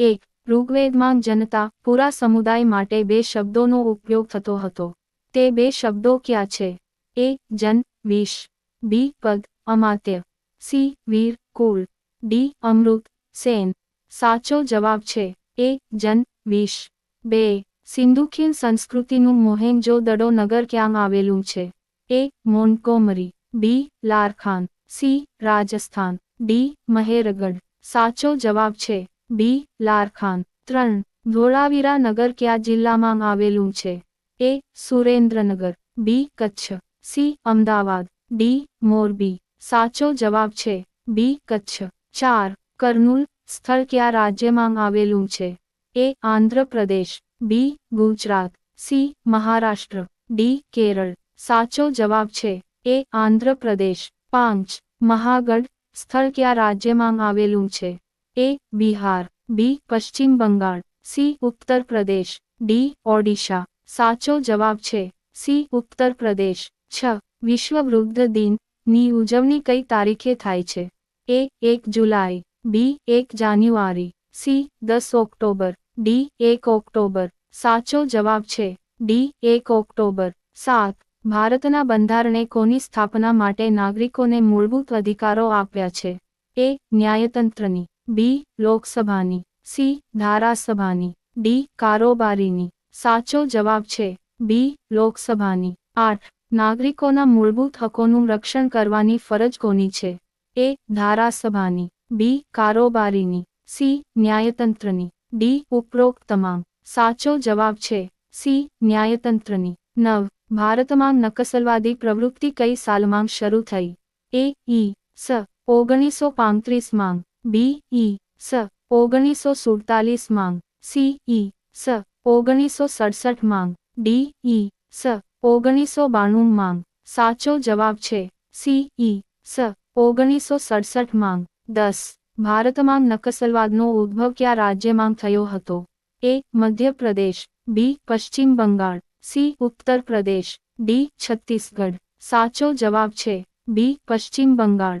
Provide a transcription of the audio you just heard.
એક, ઋગ્વેદમાં જનતા, પૂરા સમુદાય માટે બે શબ્દોનો ઉપયોગ થતો હતો. તે બે શબ્દો ક્યાં છે? એ, જન વિશ બી, પદ, અમાત્ય. સી, વીર કુલ ડી, અમૃત, સેન. સાચો જવાબ છે, એ, જન વિશ બે સિંધુખીન સંસ્કૃતિનું મોહેન્જો દડો નગર ક્યાં આવેલું છે? A Montgomery B, Larkana. C, Rajasthan. D, Mehrgarh. સાચો જવાબ છે બી, લારખાન, ત્રણ, ધોળાવીરા નગર કયા જિલ્લામાં આવેલું છે? A, Surendranagar, B, Kutch, C, Ahmedabad, D, Morbi. સાચો જવાબ છે, બી, કચ્છ. ચાર, કર્નુલ, સ્થળ કયા રાજ્યમાં આવેલું છે? A, Andhra Pradesh, B, Gujarat, C, Maharashtra, D, Kerala. સાચો જવાબ છે, એ, આંધ્રપ્રદેશ. પાંચ, મહાગઢ, સ્થળ કયા રાજ્યમાં આવેલું છે? એ બિહાર બી પશ્ચિમ બંગાળ સી ઉત્તર પ્રદેશ ડી ઓડિશા સાચો જવાબ છે સી ઉત્તર પ્રદેશ છ, વિશ્વ વૃદ્ધ દિન, ની ઉજવણી કઈ તારીખે થાય છે? એ એક જુલાઈ બી એક જાન્યુઆરી સી દસ ઓક્ટોબર ડી એક ઓક્ટોબર. સાચો જવાબ છે ડી એક ઓક્ટોબર. સાત, ભારતના બંધારણે કોની સ્થાપના માટે નાગરિકોને મૂળભૂત અધિકારો આપ્યા છે? એ ન્યાયતંત્રની. બી, લોકસભાની, સી, ધારાસભાની, ડી, કારોબારીની. સાચો જવાબ છે બી, લોકસભાની. આઠ, નાગરિકોના મૂળભૂત હકોનું રક્ષણ કરવાની ફરજ કોની છે? એ, ધારાસભાની. બી, કારોબારીની. સી, ન્યાયતંત્રની. ડી, ઉપરોક્ત તમામ. સાચો જવાબ છે સી, ન્યાયતંત્રની. નવ, ભારતમાં નકસલવાદી પ્રવૃત્તિ કઈ સાલમાં શરૂ થઈ? એ, ઈ, સ, ઓગણીસો પાંત્રીસ બી, ઈ, સ, ઓગણીસો સુડતાલીસ માંગ. સી, ઈ, સ, ઓગણીસો સડસઠ માંગ. ડી, ઈ, સ, ઓગણીસો બાણું માંગ. સાચો જવાબ છે. સી, ઈ, સ, ઓગણીસો સડસઠ માંગ. દસ, ભારતમાં નકસલવાદનો ઉદ્ભવ કયા રાજ્યમાં થયો હતો? એ, મધ્યપ્રદેશ. બી, પશ્ચિમ બંગાળ. C Uttar Pradesh D, Chhattisgarh. સાચો જવાબ છે. બી, પશ્ચિમ બંગાળ.